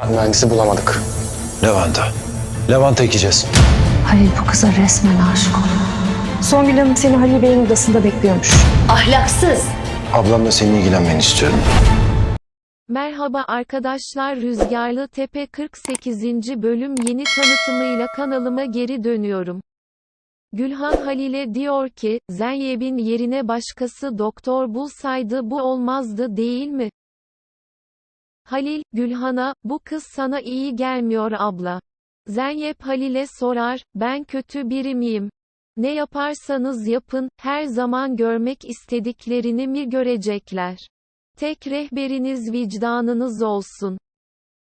Mühendisi bulamadık. Levent'a. Levent'a ekeceğiz. Halil bu kıza resmen aşık oluyor. Songül Hanım seni Halil Bey'in odasında bekliyormuş. Ahlaksız. Ablamla senin ilgilenmeni istiyorum. Merhaba arkadaşlar Rüzgarlı Tepe 48. bölüm yeni tanıtımıyla kanalıma geri dönüyorum. Gülhan Halil'e diyor ki, Zeynep'in yerine başkası doktor bulsaydı bu olmazdı değil mi? Halil, Gülhan'a, bu kız sana iyi gelmiyor abla. Zeynep Halil'e sorar, ben kötü biri miyim? Ne yaparsanız yapın, her zaman görmek istediklerini mi görecekler? Tek rehberiniz vicdanınız olsun.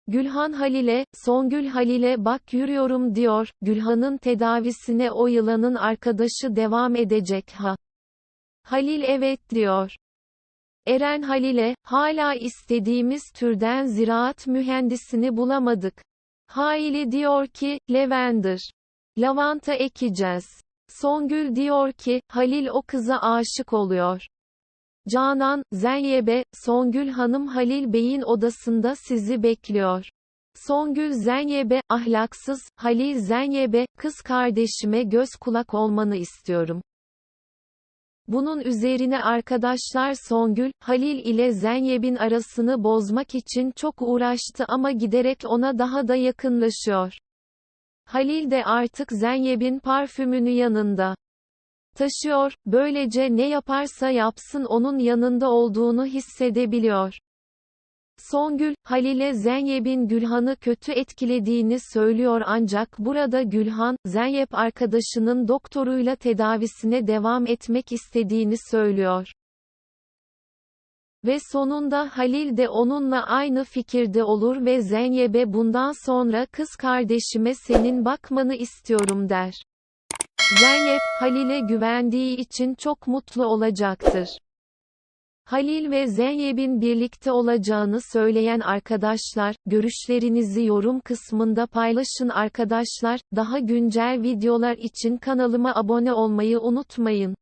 Gülhan Halil'e, Songül Halil'e bak yürüyorum diyor, Gülhan'ın tedavisine o yılanın arkadaşı devam edecek ha. Halil evet diyor. Eren Halil'e, hala istediğimiz türden ziraat mühendisini bulamadık. Haili diyor ki, Lavender. Lavanta ekeceğiz. Songül diyor ki, Halil o kıza aşık oluyor. Canan, Zeynep'e, Songül Hanım Halil Bey'in odasında sizi bekliyor. Songül Zeynep'e, ahlaksız, Halil Zeynep'e, kız kardeşime göz kulak olmanı istiyorum. Bunun üzerine arkadaşlar Songül, Halil ile Zeynep'in arasını bozmak için çok uğraştı ama giderek ona daha da yakınlaşıyor. Halil de artık Zeynep'in parfümünü yanında taşıyor, böylece ne yaparsa yapsın onun yanında olduğunu hissedebiliyor. Songül, Halil'e Zeynep'in Gülhan'ı kötü etkilediğini söylüyor ancak burada Gülhan, Zeynep arkadaşının doktoruyla tedavisine devam etmek istediğini söylüyor. Ve sonunda Halil de onunla aynı fikirde olur ve Zeynep'e bundan sonra kız kardeşime senin bakmanı istiyorum der. Zeynep, Halil'e güvendiği için çok mutlu olacaktır. Halil ve Zeynep'in birlikte olacağını söyleyen arkadaşlar, görüşlerinizi yorum kısmında paylaşın arkadaşlar, daha güncel videolar için kanalıma abone olmayı unutmayın.